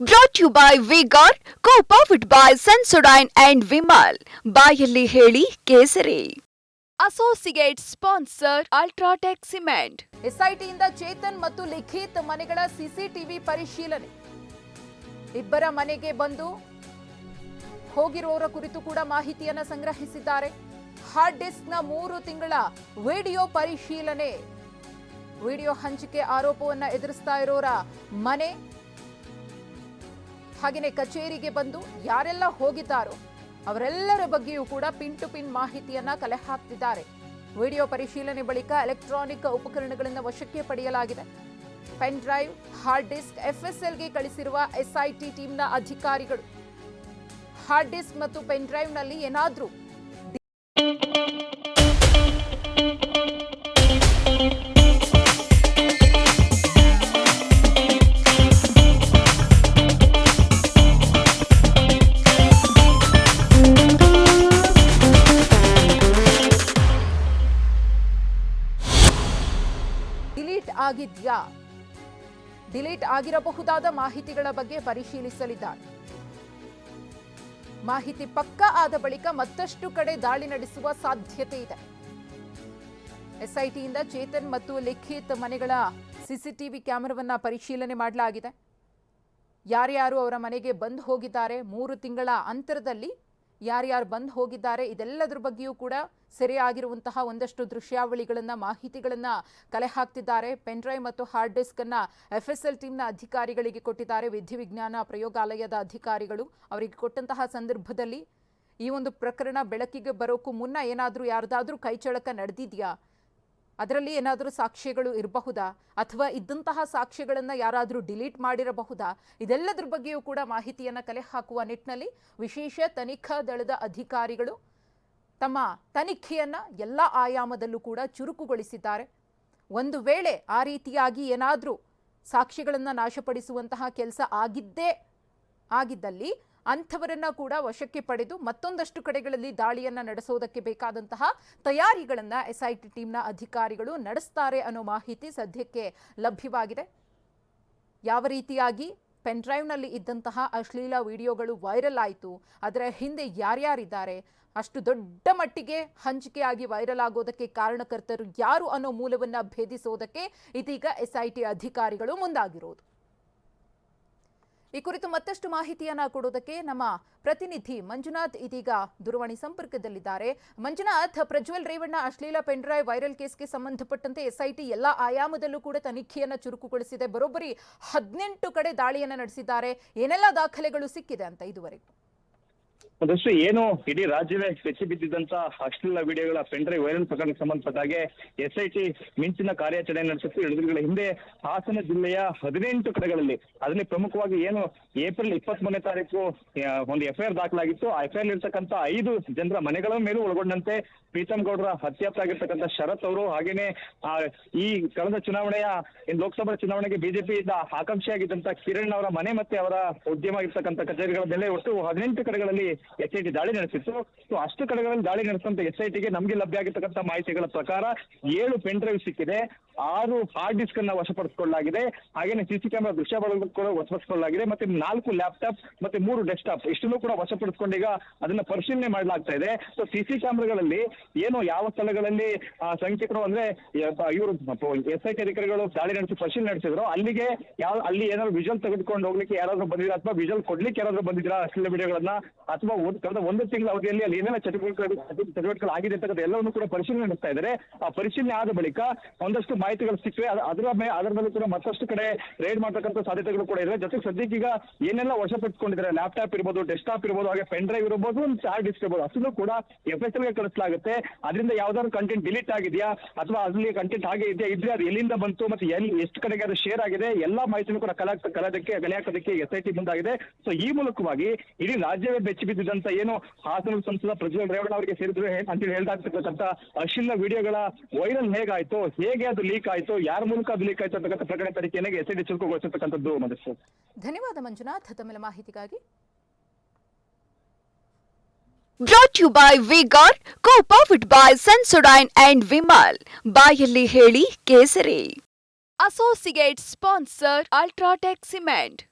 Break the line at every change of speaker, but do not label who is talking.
Brought you by Vigor co powered by Sensodyne and Vimal ಬಾಯಲ್ಲಿ ಹೇಳಿ ಕೇಸರಿ. Associate sponsor UltraTech cement
ಎಸ್ಐಟಿಯಿಂದ ಚೇತನ್ ಮತ್ತು ಲಿಖಿತ್ ಮನೆಗಳ ಸಿಸಿಟಿವಿ ಪರಿಶೀಲನೆ. ಇಬ್ಬರ ಮನೆಗೆ ಬಂದು ಹೋಗಿರುವವರ ಕುರಿತು ಕೂಡ ಮಾಹಿತಿಯನ್ನು ಸಂಗ್ರಹಿಸಿದ್ದಾರೆ. ಹಾರ್ಡ್ ಡಿಸ್ಕ್ನ ಮೂರು ತಿಂಗಳ ವಿಡಿಯೋ ಪರಿಶೀಲನೆ. ವಿಡಿಯೋ ಹಂಚಿಕೆ ಆರೋಪವನ್ನು ಎದುರಿಸ್ತಾ ಇರೋರ ಮನೆ ಹಾಗೆಯೇ ಕಚೇರಿಗೆ ಬಂದು ಯಾರೆಲ್ಲ ಹೋಗಿದ್ದಾರೋ ಅವರೆಲ್ಲರ ಬಗ್ಗೆಯೂ ಕೂಡ ಪಿನ್ ಟು ಪಿನ್ ಮಾಹಿತಿಯನ್ನ ಕಲೆ ಹಾಕ್ತಿದ್ದಾರೆ. ವಿಡಿಯೋ ಪರಿಶೀಲನೆ ಬಳಿಕ ಎಲೆಕ್ಟ್ರಾನಿಕ್ ಉಪಕರಣಗಳನ್ನು ವಶಕ್ಕೆ ಪಡೆಯಲಾಗಿದೆ. ಪೆನ್ ಡ್ರೈವ್, ಹಾರ್ಡ್ ಡಿಸ್ಕ್, ಎಫ್ಎಸ್ಎಲ್ಗೆ ಕಳಿಸಿರುವ ಎಸ್ಐಟಿ ಟೀಮ್ನ ಅಧಿಕಾರಿಗಳು. ಹಾರ್ಡ್ ಡಿಸ್ಕ್ ಮತ್ತು ಪೆನ್ ಡ್ರೈವ್ನಲ್ಲಿ ಏನಾದ್ರೂ ಆಗಿದ್ಯಾ? ಡಿಲೀಟ್ ಆಗಿರಬಹುದಾದ ಮಾಹಿತಿಗಳ ಬಗ್ಗೆ ಪರಿಶೀಲಿಸಲಿದ್ದಾರೆ. ಮಾಹಿತಿ ಪಕ್ಕಾ ಆದ ಬಳಿಕ ಮತ್ತಷ್ಟು ಕಡೆ ದಾಳಿ ನಡೆಸುವ ಸಾಧ್ಯತೆ ಇದೆ. ಎಸ್ಐಟಿಯಿಂದ ಚೇತನ್ ಮತ್ತು ಲಿಖಿತ್ ಮನೆಗಳ ಸಿಸಿಟಿವಿ ಕ್ಯಾಮೆರಾವನ್ನ ಪರಿಶೀಲನೆ ಮಾಡಲಾಗಿದೆ. ಯಾರ್ಯಾರು ಅವರ ಮನೆಗೆ ಬಂದು ಹೋಗಿದ್ದಾರೆ, ಮೂರು ತಿಂಗಳ ಅಂತರದಲ್ಲಿ ಯಾರ್ಯಾರು ಬಂದು ಹೋಗಿದ್ದಾರೆ, ಇದೆಲ್ಲದರ ಬಗ್ಗೆಯೂ ಕೂಡ ಸೆರೆಯಾಗಿರುವಂತಹ ಒಂದಷ್ಟು ದೃಶ್ಯಾವಳಿಗಳನ್ನ, ಮಾಹಿತಿಗಳನ್ನ ಕಲೆ ಹಾಕ್ತಿದ್ದಾರೆ. ಪೆನ್ ಡ್ರೈವ್ ಮತ್ತು ಹಾರ್ಡ್ ಡಿಸ್ಕ್ ಅನ್ನ ಎಫ್ ಎಸ್ ಎಲ್ ಟೀಮ್ನ ಅಧಿಕಾರಿಗಳಿಗೆ ಕೊಟ್ಟಿದ್ದಾರೆ. ವಿಧಿವಿಜ್ಞಾನ ಪ್ರಯೋಗಾಲಯದ ಅಧಿಕಾರಿಗಳು ಅವರಿಗೆ ಕೊಟ್ಟಂತಹ ಸಂದರ್ಭದಲ್ಲಿ ಈ ಒಂದು ಪ್ರಕರಣ ಬೆಳಕಿಗೆ ಬರೋಕ್ಕೂ ಮುನ್ನ ಏನಾದರೂ ಯಾರ್ದಾದ್ರೂ ಕೈಚಳಕ ನಡೆದಿದೆಯಾ? ಅದರಲ್ಲಿ ಏನಾದರೂ ಸಾಕ್ಷ್ಯಗಳು ಇರಬಹುದಾ? ಅಥವಾ ಇದ್ದಂತಹ ಸಾಕ್ಷ್ಯಗಳನ್ನು ಯಾರಾದರೂ ಡಿಲೀಟ್ ಮಾಡಿರಬಹುದಾ? ಇದೆಲ್ಲದರ ಬಗ್ಗೆಯೂ ಕೂಡ ಮಾಹಿತಿಯನ್ನು ಕಲೆ ಹಾಕುವ ನಿಟ್ಟಿನಲ್ಲಿ ವಿಶೇಷ ತನಿಖಾ ದಳದ ಅಧಿಕಾರಿಗಳು ತಮ್ಮ ತನಿಖೆಯನ್ನು ಎಲ್ಲ ಆಯಾಮದಲ್ಲೂ ಕೂಡ ಚುರುಕುಗೊಳಿಸಿದ್ದಾರೆ. ಒಂದು ವೇಳೆ ಆ ರೀತಿಯಾಗಿ ಏನಾದರೂ ಸಾಕ್ಷಿಗಳನ್ನು ನಾಶಪಡಿಸುವಂತಹ ಕೆಲಸ ಆಗಿದ್ದೇ, ಆಗಿದ್ದಲ್ಲಿ ಅಂಥವರನ್ನ ಕೂಡ ವಶಕ್ಕೆ ಪಡೆದು ಮತ್ತೊಂದಷ್ಟು ಕಡೆಗಳಲ್ಲಿ ದಾಳಿಯನ್ನ ನಡೆಸೋದಕ್ಕೆ ಬೇಕಾದಂತಹ ತಯಾರಿಗಳನ್ನ ಎಸ್ಐಟಿ ಟೀಮ್ನ ಅಧಿಕಾರಿಗಳು ನಡೆಸ್ತಾರೆ ಅನ್ನೋ ಮಾಹಿತಿ ಸದ್ಯಕ್ಕೆ ಲಭ್ಯವಾಗಿದೆ. ಯಾವ ರೀತಿಯಾಗಿ ಪೆನ್ ಡ್ರೈವ್ನಲ್ಲಿ ಇದ್ದಂತಹ ಅಶ್ಲೀಲ ವಿಡಿಯೋಗಳು ವೈರಲ್ ಆಯಿತು, ಅದರ ಹಿಂದೆ ಯಾರ್ಯಾರಿದ್ದಾರೆ, ಅಷ್ಟು ದೊಡ್ಡ ಮಟ್ಟಿಗೆ ಹಂಚಿಕೆಯಾಗಿ ವೈರಲ್ ಆಗೋದಕ್ಕೆ ಕಾರಣಕರ್ತರು ಯಾರು ಅನ್ನೋ ಮೂಲವನ್ನು ಭೇದಿಸೋದಕ್ಕೆ ಇದೀಗ ಎಸ್ಐಟಿ ಅಧಿಕಾರಿಗಳು ಮುಂದಾಗಿರೋದು. ಈ ಕುರಿತು ಮತ್ತಷ್ಟು ಮಾಹಿತಿಯನ್ನ ಕೊಡೋದಕ್ಕೆ ನಮ್ಮ ಪ್ರತಿನಿಧಿ ಮಂಜುನಾಥ್ ಇದೀಗ ದೂರವಾಣಿ ಸಂಪರ್ಕದಲ್ಲಿದ್ದಾರೆ. ಮಂಜುನಾಥ್, ಪ್ರಜ್ವಲ್ ರೇವಣ್ಣ, ಅಶ್ಲೀಲ ಪೆಂಡ್ರಾಯ್ ವೈರಲ್ ಕೇಸ್ಗೆ ಸಂಬಂಧಪಟ್ಟಂತೆ ಎಸ್ಐಟಿ ಎಲ್ಲ ಆಯಾಮದಲ್ಲೂ ಕೂಡ ತನಿಖೆಯನ್ನ ಚುರುಕುಗೊಳಿಸಿದೆ. ಬರೋಬ್ಬರಿ ಹದಿನೆಂಟು ಕಡೆ ದಾಳಿಯನ್ನ ನಡೆಸಿದ್ದಾರೆ. ಏನೆಲ್ಲ ದಾಖಲೆಗಳು ಸಿಕ್ಕಿದೆ ಅಂತ ಇದುವರೆಗೂ?
ಅದಷ್ಟು ಏನು ಇಡೀ ರಾಜ್ಯವೇ ಬೆಚ್ಚಿ ಬಿದ್ದಿದ್ದಂತ ಅಶ್ಲೀಲ ವಿಡಿಯೋಗಳ ಪೆಂಡ್ರೈವ್ ವೈರಲ್ ಪ್ರಕರಣಕ್ಕೆ ಸಂಬಂಧಪಟ್ಟ ಹಾಗೆ ಎಸ್ಐಟಿ ಮಿಂಚಿನ ಕಾರ್ಯಾಚರಣೆ ನಡೆಸುತ್ತೆ ಎರಡು ದಿನಗಳ ಹಿಂದೆ ಹಾಸನ ಜಿಲ್ಲೆಯ ಹದಿನೆಂಟು ಕಡೆಗಳಲ್ಲಿ, ಅದರಲ್ಲಿ ಪ್ರಮುಖವಾಗಿ ಏನು ಏಪ್ರಿಲ್ ಇಪ್ಪತ್ತ್ ಮೂರನೇ ತಾರೀಕು ಒಂದು ಎಫ್ಐಆರ್ ದಾಖಲಾಗಿತ್ತು. ಆ ಎಫ್ಐಆರ್ ಇರ್ತಕ್ಕಂಥ ಐದು ಜನರ ಮನೆಗಳ ಮೇಲೂ ಒಳಗೊಂಡಂತೆ ಪ್ರೀತಮ್ ಗೌಡರ ಹತ್ಯಾಪ್ತ ಆಗಿರ್ತಕ್ಕಂಥ ಶರತ್ ಅವರು ಹಾಗೇನೆ ಈ ಕಳೆದ ಚುನಾವಣೆಯ ಲೋಕಸಭಾ ಚುನಾವಣೆಗೆ ಬಿಜೆಪಿಯಿಂದ ಆಕಾಂಕ್ಷಿಯಾಗಿದ್ದಂತ ಕಿರಣ್ ಅವರ ಮನೆ ಮತ್ತೆ ಅವರ ಉದ್ಯಮ ಆಗಿರ್ತಕ್ಕಂಥ ಕಚೇರಿಗಳ ಮೇಲೆ ಒಟ್ಟು ಹದಿನೆಂಟು ಕಡೆಗಳಲ್ಲಿ ಎಸ್ ಐ ಟಿ ದಾಳಿ ನಡೆಸಿತ್ತು. ಸೊ ಅಷ್ಟು ಕಡೆಗಳಲ್ಲಿ ದಾಳಿ ನಡೆಸಿದಂತ ಎಸ್ ಐ ಟಿಗೆ ನಮಗೆ ಲಭ್ಯ ಆಗಿರ್ತಕ್ಕಂಥ ಮಾಹಿತಿಗಳ ಪ್ರಕಾರ ಏಳು ಪೆನ್ ಡ್ರೈವ್ ಸಿಕ್ಕಿದೆ. ಆರು ಹಾರ್ಡ್ ಡಿಸ್ಕ್ ಅನ್ನ ವಶಪಡಿಸಿಕೊಳ್ಳಲಾಗಿದೆ. ಹಾಗೇನೆ ಸಿಸಿ ಕ್ಯಾಮೆರಾ ದೃಶ್ಯಾವಳಿಗಳು ಕೂಡ ವಶಪಡಿಸಿಕೊಳ್ಳಲಾಗಿದೆ. ಮತ್ತೆ ನಾಲ್ಕು ಲ್ಯಾಪ್ಟಾಪ್ ಮತ್ತೆ ಮೂರು ಡೆಸ್ಕ್ಟಾಪ್ ಇಷ್ಟನ್ನು ಕೂಡ ವಶಪಡಿಸಿಕೊಂಡೀಗ ಅದನ್ನ ಪರಿಶೀಲನೆ ಮಾಡಲಾಗ್ತಾ ಇದೆ. ಸೊ ಸಿಸಿ ಕ್ಯಾಮೆರಾಗಳಲ್ಲಿ ಏನು ಯಾವ ಸ್ಥಳಗಳಲ್ಲಿ ಶಂಕಿತರು ಅಂದ್ರೆ ಇವರು ಎಸ್ ಐ ಟಿ ಅಧಿಕಾರಿಗಳು ದಾಳಿ ನಡೆಸಿ ಪರಿಶೀಲನೆ ನಡೆಸಿದ್ರು ಅಲ್ಲಿಗೆ ಯಾವ, ಅಲ್ಲಿ ಏನಾದ್ರು ವಿಜುವಲ್ ತೆಗೆದುಕೊಂಡು ಹೋಗ್ಲಿಕ್ಕೆ ಯಾರಾದ್ರೂ ಬಂದಿದ್ರ ಅಥವಾ ವಿಜುವಲ್ ಕೊಡ್ಲಿಕ್ಕೆ ಯಾರಾದ್ರೂ ಬಂದಿದ್ರ ಅಶ್ಲೀಲ ವಿಡಿಯೋಗಳನ್ನ ಅಥವಾ ಒಂದ್- ಕಳೆದ ಒಂದು ತಿಂಗಳ ಅವಧಿಯಲ್ಲಿ ಅಲ್ಲಿ ಏನೆಲ್ಲ ಚಟುವಟಿಕೆಗಳು ಚಟುವಟಿಕೆಗಳು ಆಗಿದೆ ಅಂತಕ್ಕಂಥ ಎಲ್ಲವನ್ನು ಕೂಡ ಪರಿಶೀಲನೆ ನಡೆಸ್ತಾ ಇದ್ದಾರೆ. ಆ ಪರಿಶೀಲನೆ ಆದ ಬಳಿಕ ಒಂದಷ್ಟು ಮಾಹಿತಿಗಳು ಸಿಕ್ಕಿವೆ. ಅದ- ಅದರ ಮೇ ಅದರ ಮೇಲೆ ಕೂಡ ಮತ್ತಷ್ಟು ಕಡೆ ರೇಡ್ ಮಾಡ್ತಕ್ಕಂಥ ಸಾಧ್ಯತೆಗಳು ಕೂಡ ಇದೆ ಜೊತೆಗೆ ಸದ್ಯಕ್ಕೆ ಈಗ ಏನೆಲ್ಲ ವಶಪಡಿಸಿಕೊಂಡಿದ್ದಾರೆ? ಲ್ಯಾಪ್ಟಾಪ್ ಇರ್ಬೋದು ಡೆಸ್ಕ್ಟಾಪ್ ಇರ್ಬೋದು, ಹಾಗೆ ಪೆನ್ ಡ್ರೈವ್ ಇರ್ಬೋದು ಹಾರ್ಡ್ ಡಿಸ್ಕ್ ಇರ್ಬೋದು, ಅಷ್ಟನ್ನು ಕೂಡ ಎಫ್ ಎಸ್ ಎಲ್ಗೆ ಕಳಿಸಲಾಗುತ್ತೆ. ಅದರಿಂದ ಯಾವ್ದಾದ್ರು ಕಂಟೆಂಟ್ ಡಿಲೀಟ್ ಆಗಿದೆಯಾ? ಅಥವಾ ಅಲ್ಲಿ ಕಂಟೆಂಟ್ ಹಾಗೆ ಇದೆಯಾ? ಇದ್ರೆ ಅದು ಎಲ್ಲಿಂದ ಬಂತು? ಮತ್ತೆ ಎಲ್ಲಿ ಎಷ್ಟು ಕಡೆಗೆ ಅದು ಶೇರ್ ಆಗಿದೆ? ಎಲ್ಲಾ ಮಾಹಿತಿನೂ ಕೂಡ ಕಲಾ ಕಲಾದಕ್ಕೆ ಕಲೆ ಹಾಕೋದಕ್ಕೆ ಎಸ್ ಐ ಟಿ ಮುಂದಾಗಿದೆ. ಸೊ ಈ ಮೂಲಕವಾಗಿ ಇಡೀ ರಾಜ್ಯವೇ ಬೆಚ್ಚಿ ಬಿದ್ದಿದ್ದಂತ ಏನು ಹಾಸನ ಸಂಸದ ಪ್ರಜ್ವಲ್ ರೇವಣ್ಣ ಅವರಿಗೆ ಸೇರಿದ್ರು ಅಂತೇಳಿ ಹೇಳ್ತಾ ಇರ್ತಕ್ಕಂಥ ಅಶ್ಲೀಲ ವಿಡಿಯೋಗಳ ವೈರಲ್ ಹೇಗಾಯ್ತು, ಹೇಗೆ ಅದು ಲೀಕ್ ಆಯ್ತು, ಯಾರ ಮೂಲಕ ಅದು ಲೀಕ್ ಆಯ್ತು ಅಂತಕ್ಕಂಥ ಪ್ರಕರಣ ತನಿಖೆಯನ್ನು ಎಸ್ ಐ ಟಿ ಚುರುಕುಗೊಳಿಸಿರ್ತಕ್ಕಂಥದ್ದು
ಧನ್ಯವಾದ ಮಂಜುನಾಥ ತಮ್ಮೆಲ್ಲ ಮಾಹಿತಿಗಾಗಿ.
Brought you by Vigor co powered by Sensodyne and Vimal ಬಾಯಲ್ಲಿ ಹೇಳಿ ಕೇಸರಿ. Associate sponsor UltraTech cement